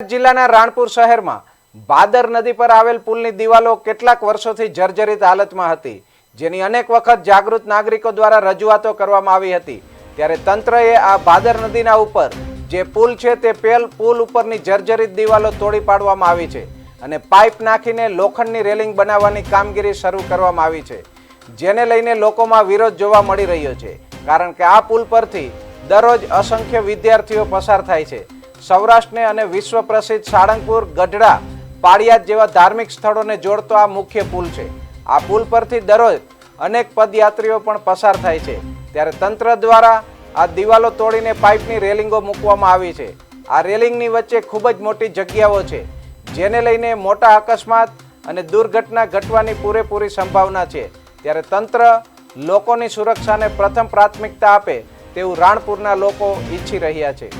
જિલ્લાના રાણપુર શહેરમાં ભાદર નદી પર આવેલ પુલની દિવાલો કેટલાક વર્ષોથી જર્જરિત હાલતમાં હતી, જેની અનેક વખત જાગૃત નાગરિકો દ્વારા રજૂઆતો કરવામાં આવી હતી. ત્યારે તંત્રએ આ ભાદર નદીના ઉપર જે પુલ છે તે પેલ પુલ ઉપરની જર્જરિત દિવાલો તોડી પાડવામાં આવી છે અને પાઇપ નાખીને લોખંડની રેલિંગ બનાવવાની કામગીરી શરૂ કરવામાં આવી છે, જેને લઈને લોકોમાં વિરોધ જોવા મળી રહ્યો છે. કારણ કે આ પુલ પરથી દરરોજ અસંખ્ય વિદ્યાર્થીઓ પસાર થાય છે. સૌરાષ્ટ્રને અને વિશ્વ પ્રસિદ્ધ સાળંગપુર, ગઢડા, પાળિયાદ જેવા ધાર્મિક સ્થળોને જોડતો આ મુખ્ય પુલ છે. આ પુલ પરથી દરરોજ અનેક પદયાત્રીઓ પણ પસાર થાય છે. ત્યારે તંત્ર દ્વારા આ દિવાલો તોડીને પાઇપની રેલિંગો મૂકવામાં આવી છે. આ રેલિંગની વચ્ચે ખૂબ જ મોટી જગ્યાઓ છે, જેને લઈને મોટા અકસ્માત અને દુર્ઘટના ઘટવાની પૂરેપૂરી સંભાવના છે. ત્યારે તંત્ર લોકોની સુરક્ષાને પ્રથમ પ્રાથમિકતા આપે તેવું રાણપુરના લોકો ઈચ્છી રહ્યા છે.